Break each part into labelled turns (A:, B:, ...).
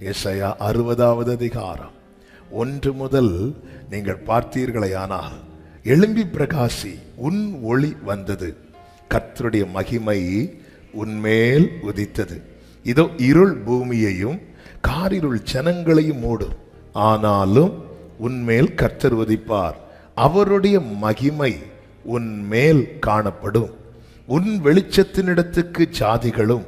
A: இசையா அறுபதாவது அதிகாரம். ஒன்று முதல் நீங்கள் பார்த்தீர்களேயானால் எழும்பி பிரகாசி உன் ஒளி வந்தது. கர்த்தருடைய மகிமை உன்மேல் உதித்தது. இதோ இருள் பூமியையும் காரிருள் ஜனங்களையும் மூடும். ஆனாலும் உன்மேல் கர்த்தர் உதிப்பார். அவருடைய மகிமை உன்மேல் காணப்படும். உன் வெளிச்சத்தினிடத்துக்கு ஜாதிகளும்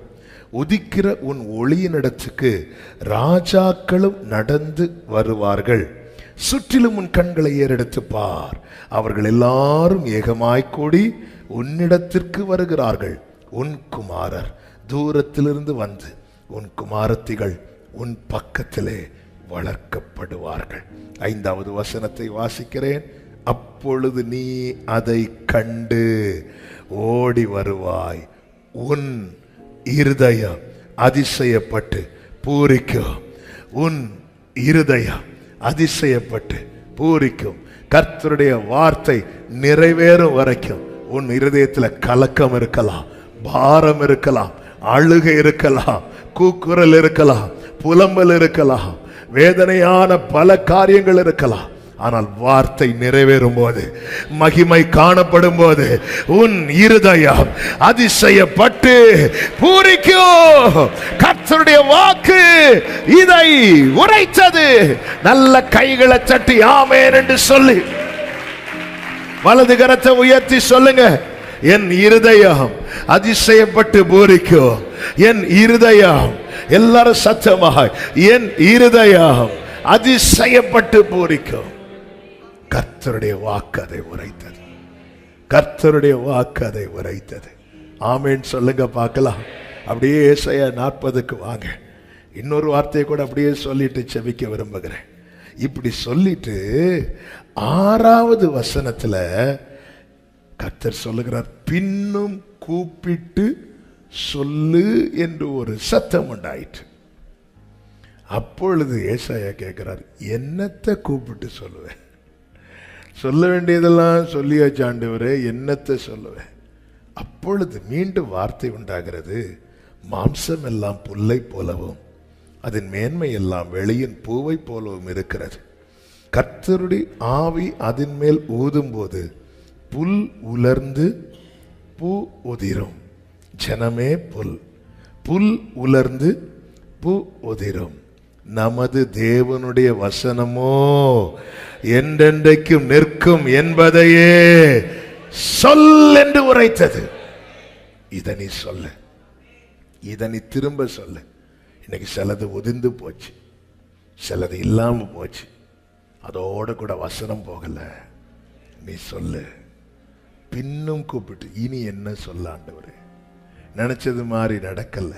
A: உதிக்கிற உன் ஒளியினிடத்துக்கு ராஜாக்களும் நடந்து வருவார்கள். சுற்றிலும் உன் கண்களை ஏறெடுத்து பார். அவர்கள் எல்லாரும் ஏகமாய்க் கூடி உன்னிடத்திற்கு வருகிறார்கள். உன் குமாரர் தூரத்திலிருந்து வந்து உன் குமாரத்திகள் உன் பக்கத்திலே வளர்க்கப்படுவார்கள். ஐந்தாவது வசனத்தை வாசிக்கிறேன். அப்பொழுது நீ அதை கண்டு ஓடி வருவாய். உன் இருதயம் அதிசயப்பட்டு பூரிக்கும். உன் இருதயம் அதிசயப்பட்டு பூரிக்கும். கர்த்தருடைய வார்த்தை நிறைவேறும் வரைக்கும். உன் இருதயத்தில் கலக்கம் இருக்கலாம் பாரம் இருக்கலாம் அழுகை இருக்கலாம் கூக்குரல் இருக்கலாம் புலம்பல் இருக்கலாம் வேதனையான பல காரியங்கள் இருக்கலாம். ஆனால் வார்த்தை நிறைவேறும் போது மகிமை காணப்படும் போது உன் இருதயம் அதிசயப்பட்டு பூரிக்கும் கர்த்தருடைய வாக்கு இதை உரைத்தது. நல்ல கைகளை சட்டி ஆமேன் என்று சொல்லி வலது கரத்தை உயர்த்தி சொல்லுங்க. என் இருதயம் அதிசயப்பட்டு பூரிக்கும் என் இருதயம் எல்லாரும் சத்தமாக என் இருதயம் அதிசயப்பட்டு பூரிக்கும் கர்த்தருடைய வாக்கு அதை உரைத்தது. கர்த்தருடைய வாக்கு அதை உரைத்தது. ஆமேன்னு சொல்லுங்க பார்க்கலாம். அப்படியே ஏசையா நாற்பதுக்கு வாங்க. இன்னொரு வார்த்தையை கூட அப்படியே சொல்லிட்டு செவிக்க விரும்புகிறேன். இப்படி சொல்லிட்டு ஆறாவது வசனத்துல கர்த்தர் சொல்லுகிறார் பின்னும் கூப்பிட்டு சொல்லு என்று ஒரு சத்தம் உண்டாயிற்று. அப்பொழுது ஏசாயா கேட்கிறார் என்னத்தை கூப்பிட்டு சொல்லுவேன்? சொல்ல வேண்டியதெல்லாம் சொல்லியாச்சு ஆண்டவரே என்னத்தை சொல்லுவேன்? அப்பொழுது மீண்டும் வார்த்தை உண்டாகிறது. மாம்சம் எல்லாம் புல்லை போலவும் அதன் மேன்மை எல்லாம் வெளியின் பூவை போலவும் இருக்கிறது. கர்த்தருடைய ஆவி அதன் மேல் ஊதும்போது புல் உலர்ந்து பூ உதிரும். ஜனமே புல். புல் உலர்ந்து பூ உதிரும். நமது தேவனுடைய வசனமோ என்றென்றைக்கும் இருக்கும் என்பதையே சொல் என்று உரைத்தது. இதை நீ இதனை இதை நீ திரும்ப சொல்லு. இன்னைக்கு சிலது உதிர்ந்து போச்சு. சிலது இல்லாம போச்சு. அதோட கூட வசனம் போகல. நீ சொல்லு. பின்னும் கூப்பிட்டு இனி என்ன சொல்லாண்டவர் நினைச்சது மாதிரி நடக்கல.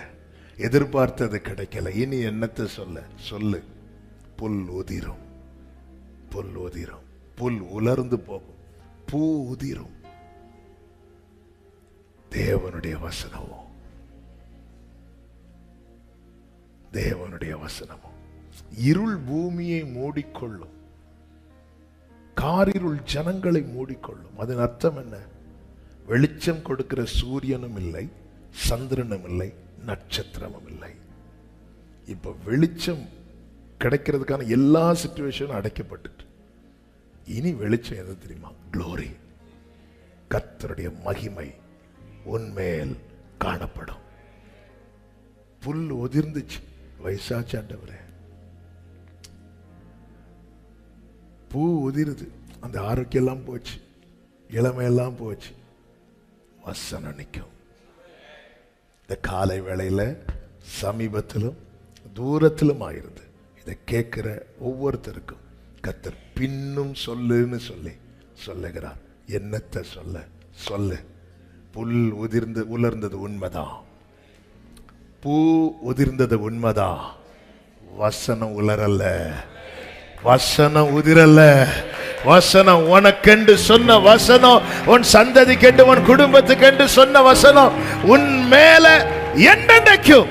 A: எதிர்பார்த்தது கிடைக்கல. இனி என்னத்தை சொல்ல? சொல்லு. புல் உதிரும். புல் உதிரும். புல் உலர்ந்து போகும். பூ உதிரும். தேவனுடைய வசனமோ? தேவனுடைய வசனமோ? இருள் பூமியை மூடிக்கொள்ளும். காரிருள் ஜனங்களை மூடிக்கொள்ளும். அதன் அர்த்தம் என்ன? வெளிச்சம் கொடுக்கிற சூரியனும் இல்லை சந்திரனும் இல்லை நட்சத்திரமும் இல்லை. இப்ப வெளிச்சம் கிடைக்கிறதுக்கான எல்லா சுச்சுவேஷனும் அடைக்கப்பட்டுட்டு இனி வெளிச்சம் எது தெரியுமா? க்ளோரி கத்தருடைய மகிமை உன்மேல் காணப்படும். புல் உதிர்ந்துச்சு. வயசாச்சாண்டவரே பூ உதிருது. அந்த ஆரோக்கியம் எல்லாம் போச்சு. இளமையெல்லாம் போச்சு. வசனம் நிற்கும். இந்த காலை வேளையில் சமீபத்திலும் தூரத்திலும் ஆயிருந்து இதை கேட்குற ஒவ்வொருத்தருக்கும் கத்தர் பின்னும் சொல்லுன்னு சொல்லி சொல்லுகிறார். என்னத்தை சொல்ல? சொல்லு. புல் உதிர்ந்து உலர்ந்தது உண்மைதான் பூ உதிர்ந்தது உண்மைதான் வசனம் உலரல்ல வசனம் உதிரல்ல வசனம் உனக்கென்று சொன்ன வசனம் உன் சந்ததிக்கென்று உன் குடும்பத்துக்கென்று சொன்ன வசனம் உன் மேல என்னென்னைக்கும்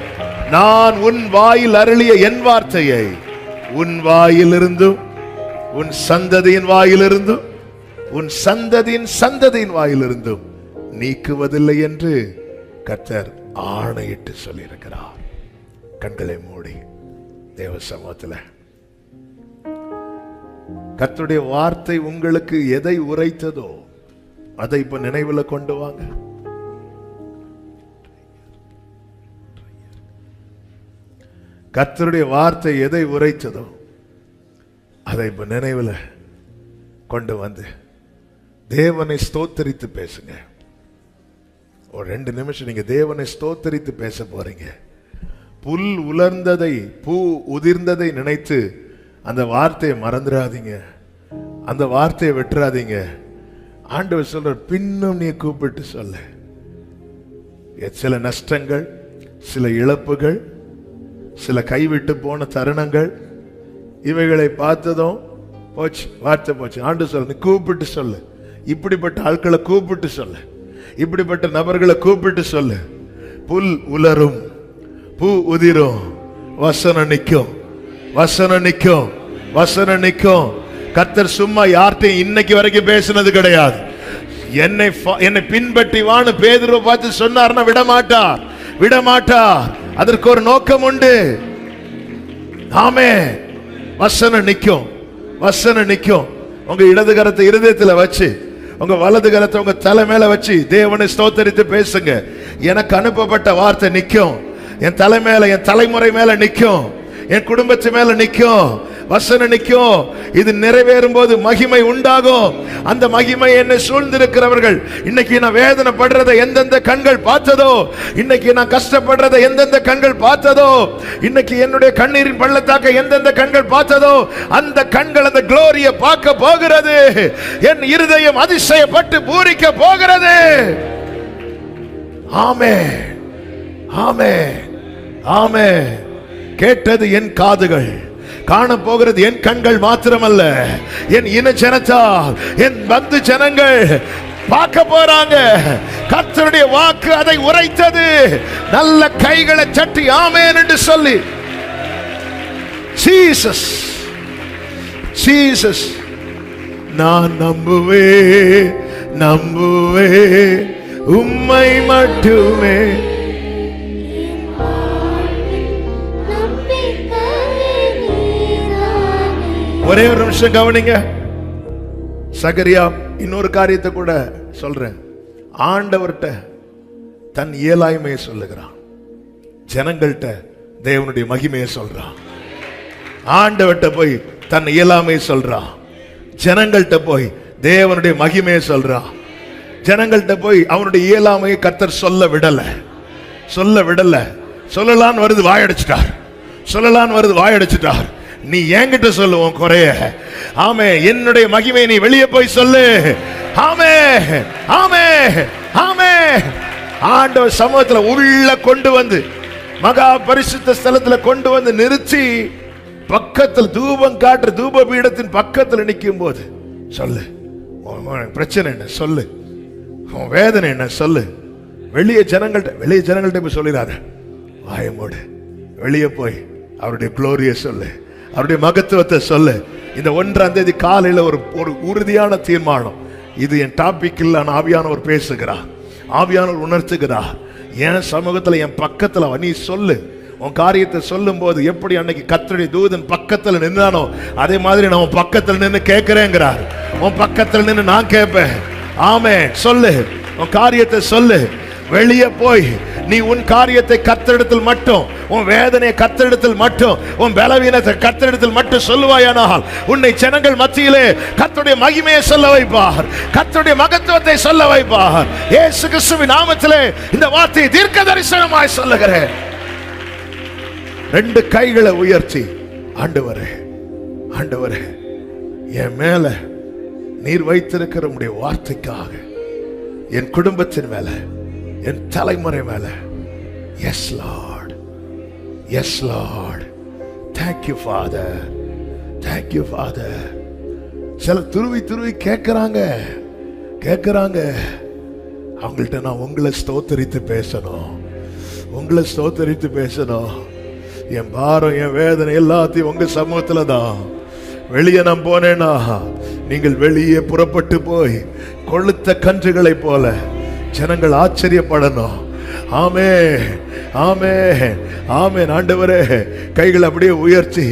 A: நான் உன் வாயில் அருளிய என் வார்த்தையை உன் வாயிலிருந்தும் உன் சந்ததியின் வாயிலிருந்தும் உன் சந்ததியின் சந்ததியின் வாயிலிருந்தும் நீக்குவதில்லை என்று கர்த்தர் ஆணையிட்டு சொல்லியிருக்கிறார். கண்களை மூடி தேவ சமூகத்தில். கர்த்தருடைய வார்த்தை உங்களுக்கு எதை உரைத்ததோ அதை இப்ப நினைவுல கொண்டு வாங்க. கர்த்தருடைய வார்த்தை எதை உரைத்ததோ அதை இப்போ நினைவுல கொண்டு வந்து தேவனை ஸ்தோத்தரித்து பேசுங்க. ஒரு ரெண்டு நிமிஷம் நீங்க தேவனை ஸ்தோத்தரித்து பேச போறீங்க. புல் உலர்ந்ததை பூ உதிர்ந்ததை நினைத்து அந்த வார்த்தையை மறந்துடாதீங்க. அந்த வார்த்தையை வெட்டுறாதீங்க. ஆண்டவர் சொல்ற பின்னும் நீ கூப்பிட்டு சொல்ல. சில நஷ்டங்கள் சில இழப்புகள் சில கைவிட்டு போன தருணங்கள் இவைகளை பார்த்ததும் போச்சு வார்த்தை போச்சு. ஆண்டு சொல்ல நீ கூப்பிட்டு சொல்லு. இப்படிப்பட்ட ஆட்களை கூப்பிட்டு சொல்லு. இப்படிப்பட்ட நபர்களை கூப்பிட்டு சொல்லு. புல் உலரும் பூ உதிரும் வசனம் நிற்கும். வசனம் நிற்கும் வசனம் நிற்கும். கத்தர் சும்மா யார்கிட்டையும் இன்னைக்கு வரைக்கும் பேசினது கிடையாது. என்னை என்னை பின்பற்றி வான்னு பேதுருவ பார்த்து சொன்னார்னா விட மாட்டார் விட மாட்டார் அதற்கு ஒரு நோக்கம் உண்டு. ஆமே வசனம் நிற்கும். வசனம் நிற்கும். உங்க இடது கரத்தை இருதயத்தில் வச்சு உங்க வலது கரத்தை உங்க தலை மேல வச்சு தேவனை ஸ்தோத்தரித்து பேசுங்க. எனக்கு அனுப்பப்பட்ட வார்த்தை நிற்கும். என் தலை மேல என் தலைமுறை மேல நிற்கும். என் குடும்பத்து மேல நிற்கும். வசனம் நிக்கும் இது நிறைவேறும் போது மகிமை உண்டாகும். அந்த மகிமை என்னை சூழ்ந்திருக்கிறவர்கள் இன்னைக்கு நான் வேதனைப்படுறதை எந்தெந்த கண்கள் பார்த்ததோ இன்னைக்கு நான் கஷ்டப்படுறதை எந்தெந்த கண்கள் பார்த்ததோ இன்னைக்கு என்னுடைய கண்ணீரின் பள்ளத்தாக்க எந்தெந்த கண்கள் பார்த்ததோ அந்த கண்கள் அந்த குளோரியை பார்க்க போகிறது. என் இருதயம் அதிசயப்பட்டு பூரிக்க போகிறது. ஆமே ஆமே ஆமே கேட்டது என் காதுகள். காண போகிறது என் கண்கள் மாத்திரமல்ல. என் இன ஜனத்தால் என் பந்து ஜனங்கள் பார்க்க போறாங்க. கர்த்தருடைய வாக்கு அதை உரைத்தது. நல்ல கைகளை சட்டி ஆமேன் என்று சொல்லி. சீசஸ் சீசஸ் நான் நம்புவே நம்புவே உம்மை மட்டுமே. ஒரே ஒரு நிமிஷம் கவனிங்க. சகரியா இன்னொரு காரியத்தை கூட சொல்றேன். ஆண்டவர்கிட்ட தன் இயலாய்மையை சொல்லுகிறான். ஜனங்கள்கிட்ட தேவனுடைய மகிமையை சொல்றான். ஆண்டவர்கிட்ட போய் தன் இயலாமையை சொல்றான். ஜனங்கள்கிட்ட போய் தேவனுடைய மகிமையை சொல்றான். ஜனங்கள்கிட்ட போய் அவனுடைய இயலாமையை கத்தர் சொல்ல விடல. சொல்ல விடல. சொல்லலான்னு வருது வாயடிச்சிட்டார். சொல்லலான்னு வருது வாயடிச்சிட்டார். நீ என்கிட்ட சொல்லுவோம் குறைய. ஆமே என்னுடைய மகிமை நீ வெளியே போய் சொல்லு. ஆமே ஆமே ஆமே. ஆண்டவர் சமூகத்தில் உள்ள கொண்டு வந்து மகா பரிசுத்த ஸ்தலத்துல கொண்டு வந்து நிறுத்தி பக்கத்தில் தூபம் காட்டுற தூப பீடத்தின் பக்கத்தில் நிற்கும் போது சொல்லு பிரச்சனை என்ன? சொல்லு. உன் வேதனை என்ன? சொல்லு. வெளியே ஜனங்கள்ட்ட வெளியே ஜனங்கள்ட்ட போய் சொல்லிடாத. வாயமோடு வெளியே போய் அவருடைய குளோரியை சொல்லு. அவருடைய மகத்துவத்தை சொல்லு. இந்த ஒன்றாம் தேதி காலையில் ஒரு ஒரு உறுதியான தீர்மானம். இது என் டாபிக் இல்ல ஆவியானவர் பேசுகிறார் ஆவியானவர் உணர்த்துகிறார் என் சமூகத்தில் என் பக்கத்தில் நீ சொல்லு. உன் காரியத்தை சொல்லும் போது எப்படி அன்னைக்கு கத்தருடைய தூதன் பக்கத்தில் நின்னானோ அதே மாதிரி நான் உன் பக்கத்தில் நின்று கேட்கிறேங்கிறார். உன் பக்கத்தில் நின்று நான் கேட்பேன். ஆமே சொல்லு. உன் காரியத்தை சொல்லு. வெளியே போய் நீ உன் காரியத்தை கத்தரிடத்தில் மட்டும் உன் வேதனையை கத்தரிடத்தில் மட்டும் உன் பலவீனத்தை கத்தரிடத்தில் மட்டும் சொல்லுவாயானால் உன்னை ஜனங்கள் மத்தியிலே கத்துடைய மகிமையை சொல்ல வைப்பார். கத்துடைய மகத்துவத்தை சொல்ல வைப்பார். ஏசு கிறிஸ்துவின் நாமத்திலே இந்த வார்த்தையை தீர்க்க தரிசனமாய் சொல்லுகிறேன். ரெண்டு கைகளை உயர்த்தி ஆண்டவரே ஆண்டவரே என் மேல நீர் வைத்திருக்கிற உடைய வார்த்தைக்காக என் குடும்பத்தின் மேல என் தலைமுறை மேல. Yes lord yes lord thank you father thank you father சில துருவி துருவி கேட்குறாங்க கேட்குறாங்க அவங்கள்ட்ட நான் உங்களை ஸ்தோத்தரித்து பேசணும். உங்களை ஸ்தோத்தரித்து பேசணும். என் பாரம் என் வேதனை எல்லாத்தையும் உங்க சமூகத்துல தான். வெளியே நான் போனேன்னா நீங்கள் வெளியே புறப்பட்டு போய் கொளுத்த கன்றுகளைப் போல ஜனங்கள் ஆச்சரியப்படணும். ஆமே ஆமே ஆமே ஆண்டவரே. கைகள் அப்படியே உயர்த்தி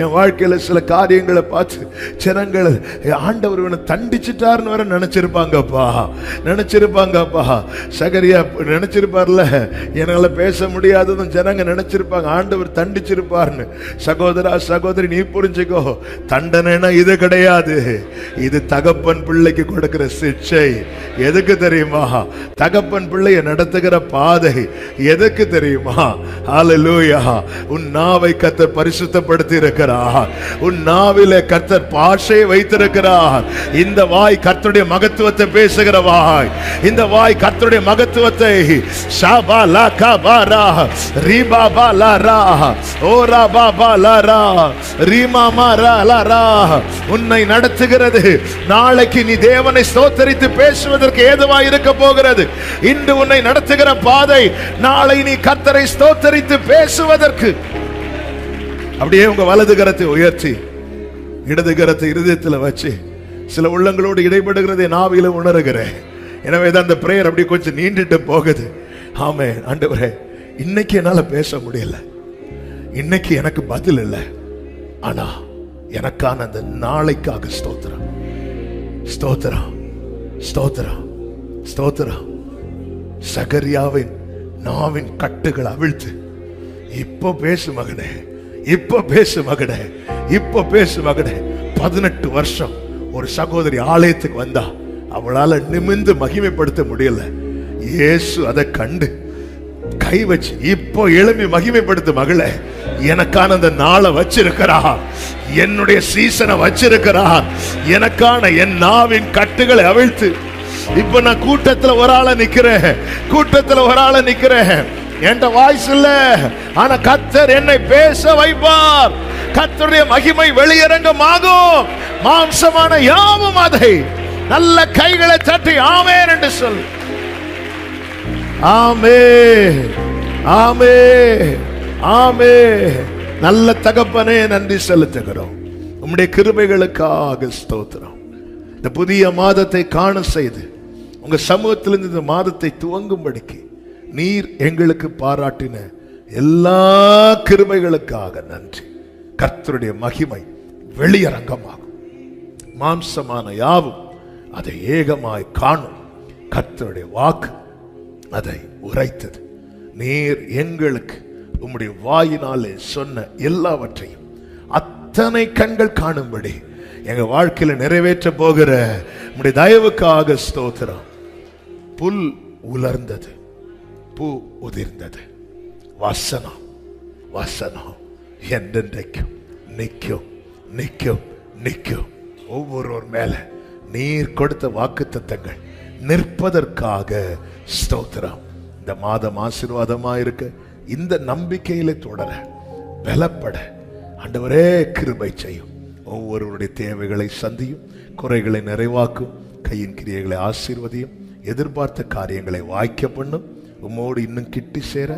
A: என் வாழ்க்கையில சில காரியங்களை பார்த்து ஜனங்கள் ஆண்டவர் இவனை தண்டிச்சிட்டாருன்னு வர நினச்சிருப்பாங்கப்பா. நினச்சிருப்பாங்கப்பா. சகரியா நினச்சிருப்பார்ல என்னால பேச முடியாததும் ஜனங்க நினைச்சிருப்பாங்க. ஆண்டவர் தண்டிச்சிருப்பார்னு. சகோதரா சகோதரி நீ புரிஞ்சுக்கோ தண்டனைனா இது கிடையாது. இது தகப்பன் பிள்ளைக்கு கொடுக்கிற சிக்ஷை. எதுக்கு தெரியுமா? தகப்பன் பிள்ளையை நடத்துகிற பாதை எதற்கு தெரியுமா? அலலூயா உன் நாவை கர்த்தர் பரிசுத்தப்படுத்தி இருக்கிறார் உன் நாவில கர்த்தர் பாஷை வைத்திருக்கிறார். இந்த வாய் கர்த்தருடைய மகத்துவத்தை பேசுகிற வாய் இந்த வாய் கர்த்தருடைய மகத்துவத்தை ஷாபா லா கபாரா ரீபா பா லா ரா ஓரா பா பா லா ரா ரீமா மா ரா லா ரா உன்னை நடத்துகிறது. நாளைக்கு நீ தேவனை ஸ்தோத்தரித்து பேசுவதற்கு ஏதுவாய் இருக்க போகிறது. இன்று உன்னை நடத்துகிற பாதை நாளை நீ கத்தரை ஸ்தோத்தரித்து பேசுவதற்கு. அப்படியே உங்க வலது கரத்தை உயர்த்தி இடது கரத்தை இருதயத்தில் வச்சு சில உள்ளங்களோடு இடைபடுகிறதை நாவில உணர்கிறேன். எனவே தான் அந்த பிரேயர் அப்படி கொஞ்சம் நீண்டுட்டு போகுது. ஆமே ஆண்டவரே இன்னைக்கு என்னால பேச முடியல. இன்னைக்கு எனக்கு பதில் இல்லை. ஆனா எனக்கான அந்த நாளைக்காக ஸ்தோத்திரம். ஸ்தோத்திரம் ஸ்தோத்திரம் ஸ்தோத்திரம். சகரியாவின் நாவின் கட்டுகள் அவிழ்த்து. இப்போ பேசு மகனே இப்போ பேசு மகனே இப்போ பேசு மகனே. பதினெட்டு வருஷம் ஒரு சகோதரி ஆலயத்துக்கு வந்தா அவளால நிமிந்து மகிமைப்படுத்த முடியல. இயேசு அதை கண்டு கை வச்சு இப்போ எழுப்பி மகிமைப்படுத்து மகளே எனக்கான அந்த நாளை வச்சிருக்கிறா. என்னுடைய சீசனை வச்சிருக்கிறா. எனக்கான என் நாவின் கட்டுகளை அவிழ்த்து இப்ப நான் கூட்டத்துல ஒரு ஆள நிக்கிறேன். கூட்டத்துல ஒரு ஆள நிக்கிறேன். என்கிட்ட வாய்ஸ் இல்ல. ஆனா கத்தர் என்னை பேச வைப்பார். கத்தருடைய மகிமை வெளியரங்கமாகும். மாம்சமான யாவும் அதை நல்ல கைகளை தட்டி ஆமே என்று சொல் ஆமே ஆமே ஆமே நல்ல தகப்பனே நன்றி செலுத்துகிறோம். உம்முடைய கிருமைகளுக்காக ஸ்தோத்திரம். இந்த புதிய மாதத்தை காண செய்து உங்கள் சமூகத்திலிருந்து இந்த மாதத்தை துவங்கும்படிக்கு நீர் எங்களுக்கு பாராட்டின எல்லா கிருமைகளுக்காக நன்றி. கர்த்தருடைய மகிமை வெளியரங்கமாகும். மாம்சமான யாவும் அதை ஏகமாய் காணும். கர்த்தருடைய வாக்கு அதை உரைத்தது. நீர் எங்களுக்கு உம்முடைய வாயினாலே சொன்ன எல்லாவற்றையும் அத்தனை கண்கள் காணும்படி எங்கள் வாழ்க்கையில் நிறைவேற்ற போகிற உம்முடைய தயவுக்காக ஸ்தோத்திரம். புல் உலர்ந்தது. பூ உதிர்ந்தது. வசனம் வசனம். என்றென்றைக்கும் நிற்கும் நிற்கும் நிற்கும். ஒவ்வொருவர் மேல நீர் கொடுத்த வாக்குத்தத்தங்கள். நிற்பதற்காக ஸ்தோத்திரம். இந்த மாதம் ஆசீர்வாதமா இருக்க இந்த நம்பிக்கையில தொடர பலப்பட. ஆண்டவரே கிருபை செய்யும். ஒவ்வொருவருடைய தேவைகளை சந்தியும் குறைகளை நிறைவாக்கும் கையின் கிரியைகளை ஆசீர்வதியும். எதிர்பார்த்த காரியங்களை வாய்க்க பண்ணும். உம்மோடு இன்னும் கிட்டி சேர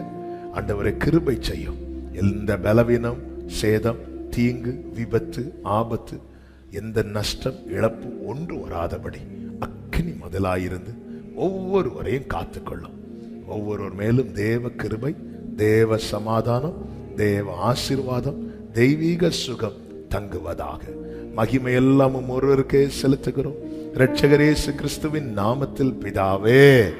A: ஆண்டவரை கிருபை செய்யும். எந்த பலவீனம் சேதம் தீங்கு விபத்து ஆபத்து எந்த நஷ்டம் இழப்பு ஒன்று வராதபடி அக்கினி முதலாயிருந்து ஒவ்வொருவரையும் காத்துக்கொள்ளும். ஒவ்வொருவர் மேலும் தேவ கிருபை தேவ சமாதானம் தேவ ஆசீர்வாதம் தெய்வீக சுகம் தங்குவதாக. மகிமை ஒருவருக்கே செலுத்துகிறோம். இரட்சகரேசு கிறிஸ்துவின் நாமத்தில் பிதாவே.